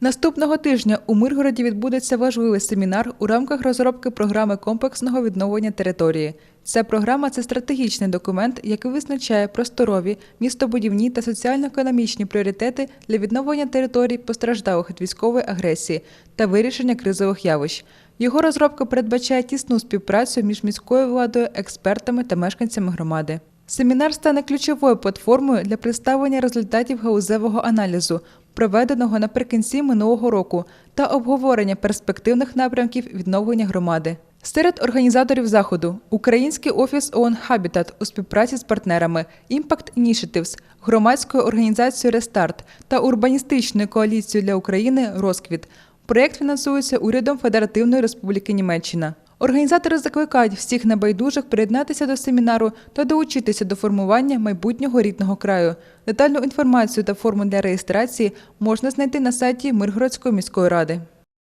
Наступного тижня у Миргороді відбудеться важливий семінар у рамках розробки програми комплексного відновлення території. Ця програма це стратегічний документ, який визначає просторові, містобудівні та соціально-економічні пріоритети для відновлення територій, постраждалих від військової агресії та вирішення кризових явищ. Його розробка передбачає тісну співпрацю між міською владою, експертами та мешканцями громади. Семінар стане ключовою платформою для представлення результатів галузевого аналізу, проведеного наприкінці минулого року, та обговорення перспективних напрямків відновлення громади. Серед організаторів заходу Український офіс ООН Habitat у співпраці з партнерами Impact Initiatives, громадською організацією Рестарт та урбаністичною коаліцією для України Розквіт. Проєкт фінансується урядом Федеративної Республіки Німеччина. Організатори закликають всіх небайдужих приєднатися до семінару та долучитися до формування майбутнього рідного краю. Детальну інформацію та форму для реєстрації можна знайти на сайті Миргородської міської ради.